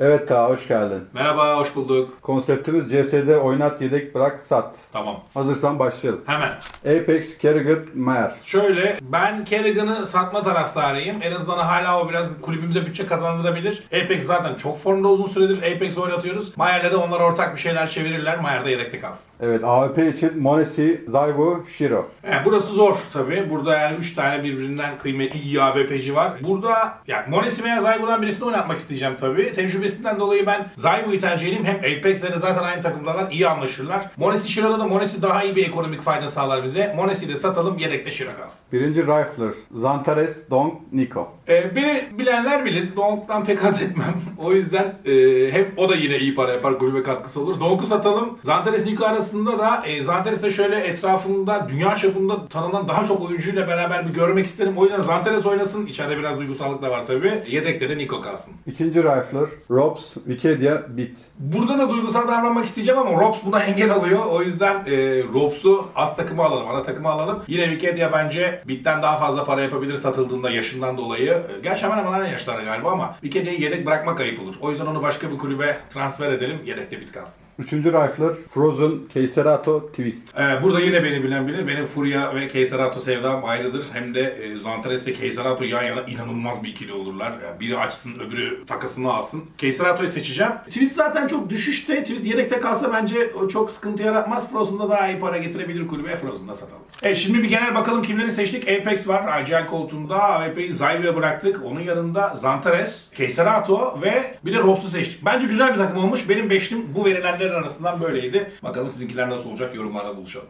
Evet ta hoş geldin. Merhaba, hoş bulduk. Konseptimiz CS'de oynat, yedek, bırak, sat. Tamam. Hazırsan başlayalım. Hemen. Apex, Kerrigan, Mayer. Şöyle, ben Kerrigan'ı satma taraftarıyım. En azından hala o biraz kulübümüze bütçe kazandırabilir. Apex zaten çok formda uzun süredir. Apex oynatıyoruz. Mayer'le de onlar ortak bir şeyler çevirirler. Mayer de yedekte kalsın. Evet AWP için Monesi, Zaybu, Shiro. Yani burası zor tabii. Burada yani 3 tane birbirinden kıymetli iyi AWP'ci var. Burada yani Monesi veya Zaybu'dan birisini oynatmak isteyeceğim tabii. Tecrübesinden dolayı ben Zaybu'yu tercih edeyim. Hem Apex'le de zaten aynı takımdalar. iyi anlaşırlar. Monesi Shiro'da da Monesi daha iyi bir ekonomik fayda sağlar bize. Monesi'yi de satalım. Yedekte Shiro kalsın. Birinci Rifler, Zantares, Dong, Nico. Ee, beni bilenler bilir. Donk'tan pek haz etmem. O yüzden e, hem o da yine iyi para yapar, kulübe katkısı olur. Donk'u satalım. Zantares Nico arasında da e, Zantares de şöyle etrafında dünya çapında tanınan daha çok oyuncuyla beraber bir görmek isterim. O yüzden Zantares oynasın. İçeride biraz duygusallık da var tabii. Yedekte de Nico kalsın. İkinci Rifler, Robs, Wikidia, Bit. Burada da duygusal davranmak isteyeceğim ama Robs buna engel alıyor. O yüzden e, Robs'u az takıma alalım, ana takıma alalım. Yine Wikidia bence Bit'ten daha fazla para yapabilir satıldığında yaşından dolayı. E, Gerçi hemen hemen aynı yaşlarda galiba ama Wikedia'yı yedek bırakmak ayıp olur. O yüzden onu başka bir kulübe transfer edelim. Yedekte Bit kalsın. Üçüncü Rifler, Frozen, Keiserato, Twist. Ee, burada yine beni bilen bilir. Benim Furia ve Keiserato sevdam ayrıdır. Hem de e, Zantares ile Keiserato yan yana inanılmaz bir ikili olurlar. Yani biri açsın öbürü takasını alsın. Keiserato'yu seçeceğim. Twist zaten çok düşüşte. Twist yedekte kalsa bence çok sıkıntı yaratmaz. Frozen'da daha iyi para getirebilir kulübe. Frozen'da satalım. Evet şimdi bir genel bakalım kimleri seçtik. Apex var. IGL koltuğunda. AWP'yi Zylo'ya bıraktık. Onun yanında Zantares, Keiserato ve bir de Robs'u seçtik. Bence güzel bir takım olmuş. Benim beşlim bu verilenlerin arasından böyleydi. Bakalım sizinkiler nasıl olacak yorumlarda buluşalım.